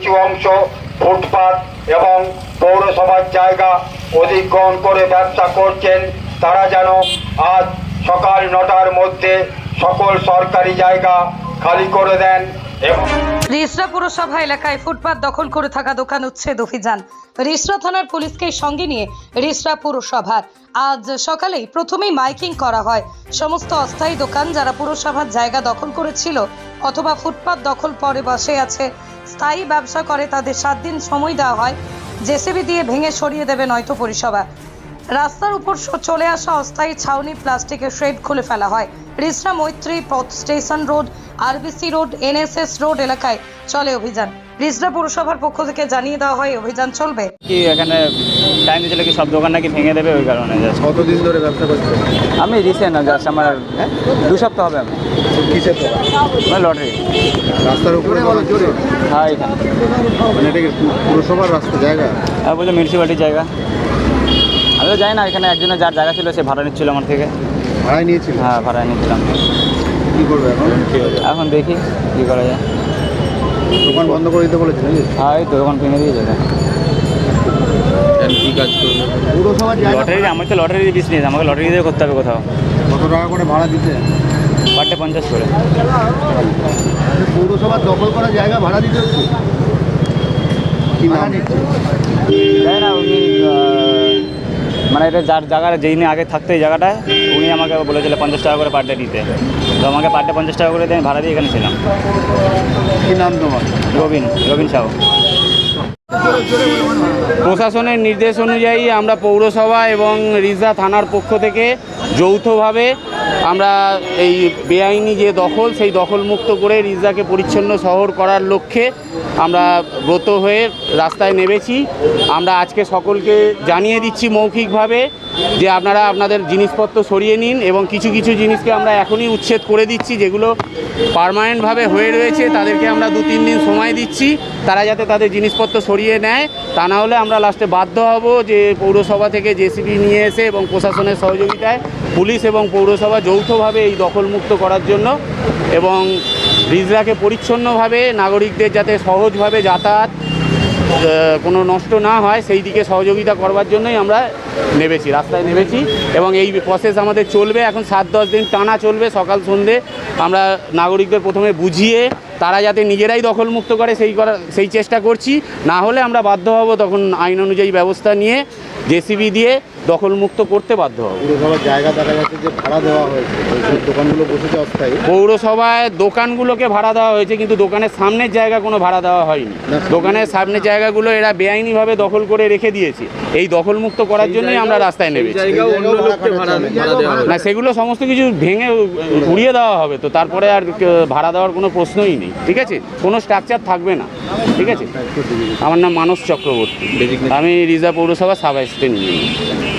কিছু অংশ ফুটপাত এবং পৌরসভার জায়গা অধিগ্রহণ করে ব্যবসা করছেন। তারা যেন আজ সকাল নটার মধ্যে সকল সরকারি জায়গা খালি করে দেন এবং রিসরা পুরসভা এলাকায় ফুটপাত দখল করে থাকা দোকান উচ্ছেদ অভিযান। রিসরা থানার পুলিশকে সঙ্গে নিয়ে রিসরা পুরসভার আজ সকালেই প্রথমেই মাইকিং করা হয়। সমস্ত অস্থায়ী দোকান যারা পুরসভার জায়গা দখল করেছিল অথবা ফুটপাত দখল পরে বসে আছে স্থায়ী ব্যবসা করে, তাদের সাত দিন সময় দেওয়া হয়। জেসিবি দিয়ে ভেঙে সরিয়ে দেবে নয়তো পরিষেবা। রাস্তার উপর চলে আসা অস্থায়ী ছাউনি প্লাস্টিকের শেড খুলে ফেলা হয়। Rishra Maitri Path station road, RBC road, NSS road এলাকায় চলে অভিযান। রিসরা পৌরসভার পক্ষ থেকে জানিয়ে দেওয়া হয়, অভিযান চলবে। কি এখানে টাইম দিয়েছিল কি সব দোকান নাকি ভেঙে দেবে ওই কারণে। কতদিন ধরে ব্যবসা করছে? আমি রিসেন্ট না জাস্ট আমার দু সপ্তাহ হবে আমি কিসের মানে লটারি রাস্তার উপরে বলো জোরে। হ্যাঁ এখানে। মানে এটা পুরসভার রাস্তা জায়গা? আর বলছে মিউনিসিপ্যালিটির জায়গা। আমি তো জানি না এখানে একজনের যার জায়গা ছিল সে ভাড়া নিচ্ছিল আমার থেকে। ভাড়ায় নিয়েছিল? হ্যাঁ ভাড়া নিচ্ছিলাম। কি করবে এখন? এখন দেখি কী করা যায়। দোকান বন্ধ করে দিতে বলেছে নাকি? হ্যাঁ এই তো দোকান ভেঙে দিয়ে যাবে কি কাজ করবে? পুরসভার লটারি আমি তো লটারি বিজনেস আমাকে লটারি দিয়ে করতে হবে কোথাও। কত টাকা করে ভাড়া দিতে? পার ডে পঞ্চাশ করে। পৌরসভার দখল করা জায়গা ভাড়া দিতে হচ্ছে? কি না উনি মানে এটা যার জায়গার যেই নিয়ে আগে থাকতো এই জায়গাটায় উনি আমাকে বলেছিল পঞ্চাশ টাকা করে পার ডে দিতে। তো আমাকে পার ডে পঞ্চাশ টাকা করে দিয়ে আমি ভাড়া দিয়ে এখানে ছিলাম। কি নাম তোমার? রবিন রবিন সাহু। প্রশাসনের নির্দেশ অনুযায়ী আমরা পৌরসভা এবং রিজা থানার পক্ষ থেকে যৌথভাবে আমরা এই বেআইনি যে দখল, সেই দখলমুক্ত করে রিজাকে পরিচ্ছন্ন শহর করার লক্ষ্যে আমরা ব্রত হয়ে রাস্তায় নেমেছি। আমরা আজকে সকলকে জানিয়ে দিচ্ছি মৌখিকভাবে যে আপনারা আপনাদের জিনিসপত্র সরিয়ে নিন এবং কিছু কিছু জিনিসকে আমরা এখনই উচ্ছেদ করে দিচ্ছি, যেগুলো পার্মানেন্টভাবে হয়ে রয়েছে, তাদেরকে আমরা দু তিন দিন সময় দিচ্ছি, তারা যাতে তাদের জিনিসপত্র সরিয়ে নেয়, তা না হলে আমরা লাস্টে বাধ্য হব যে পৌরসভা থেকে জেসিবি নিয়ে এসে এবং প্রশাসনের সহযোগিতায় পুলিশ এবং পৌরসভা যৌথভাবে এই দখলমুক্ত করার জন্য এবং রিজরাকে পরিচ্ছন্নভাবে নাগরিকদের যাতে সহজভাবে যাতায়াত কোনো নষ্ট না হয়, সেই দিকে সহযোগিতা করবার জন্যই আমরা নেমেছি, রাস্তায় নেমেছি এবং এই প্রসেস আমাদের চলবে। এখন সাত দশ দিন টানা চলবে, সকাল সন্ধে আমরা নাগরিকদের প্রথমে বুঝিয়ে তারা যাতে নিজেরাই দখলমুক্ত করে, সেই করা, সেই চেষ্টা করছি। না হলে আমরা বাধ্য হব তখন আইন অনুযায়ী ব্যবস্থা নিয়ে জেসিবি দিয়ে দখলমুক্ত করতে বাধ্য হব। পুরসভার জায়গা দেখা যাচ্ছে যে ভাড়া দেওয়া হয়েছে। দোকানগুলো বসেছে অস্থায়ী। পৌরসভায় দোকানগুলোকে ভাড়া দেওয়া হয়েছে কিন্তু দোকানের সামনের জায়গা কোনো ভাড়া দেওয়া হয়নি। দোকানের সামনের জায়গাগুলো এরা বেআইনিভাবে দখল করে রেখে দিয়েছে। এই দখলমুক্ত করার জন্যই আমরা রাস্তায় নেমেছি। অন্য ভাড়া ভাড়া না সেগুলো সমস্ত কিছু ভেঙে উড়িয়ে দেওয়া হবে তো তারপরে আর ভাড়া দেওয়ার কোনো প্রশ্নই নেই। ঠিক আছে? কোনো স্ট্রাকচার থাকবে না। ঠিক আছে? আমার নাম মানস চক্রবর্তী। আমি রিজার্ভ পৌরসভা সাব 对你